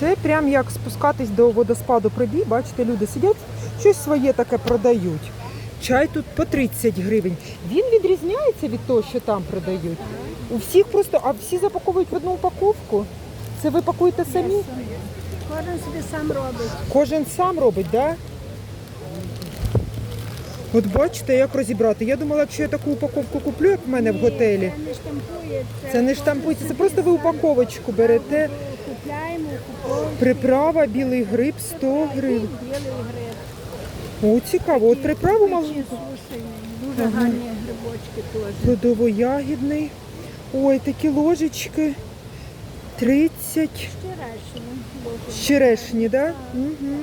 Це прям як спускатись до водоспаду прибій. Бачите, люди сидять, щось своє таке продають. Чай тут по 30 гривень. Він відрізняється від того, що там продають. У всіх просто, а всі запаковують в одну упаковку. Це ви пакуєте самі? Кожен собі сам робить. Кожен сам робить, так? Да? От бачите, як розібрати. Я думала, якщо я таку упаковку куплю, як в мене в готелі. Це не штампується. Це не штампується, це просто ви упаковочку берете. Приправа, білий гриб 100 гривень. О, цікаво. От приправу мав. Дуже гарні грибочки теж. плодово-ягідний. Ой, такі ложечки. 30. Черешні. З черешні? Да? Угу.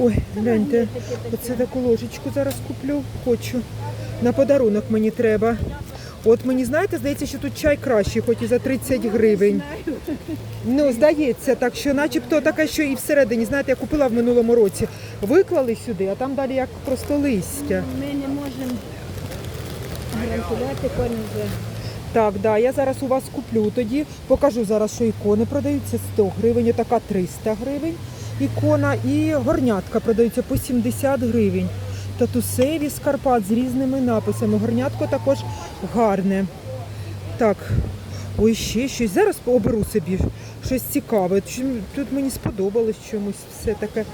Ой, гляньте. Оце таку ложечку зараз куплю. Хочу. На подарунок мені треба. От мені, знаєте, здається, що тут чай кращий, хоч і за 30 гривень. Ну, здається, так що начебто таке, що і всередині, знаєте, я купила в минулому році. Виклали сюди, а там далі як просто листя. Ми не можемо гарантувати кожен вже. Так, да, я зараз у вас куплю тоді. Покажу зараз, що ікони продаються 100 гривень, така 300 гривень ікона. І горнятка продаються по 70 гривень. Татусеві з Карпат з різними написами. Горнятко також гарне. Так, ой, ще щось. Зараз оберу собі щось цікаве. Тут мені сподобалось чомусь все таке.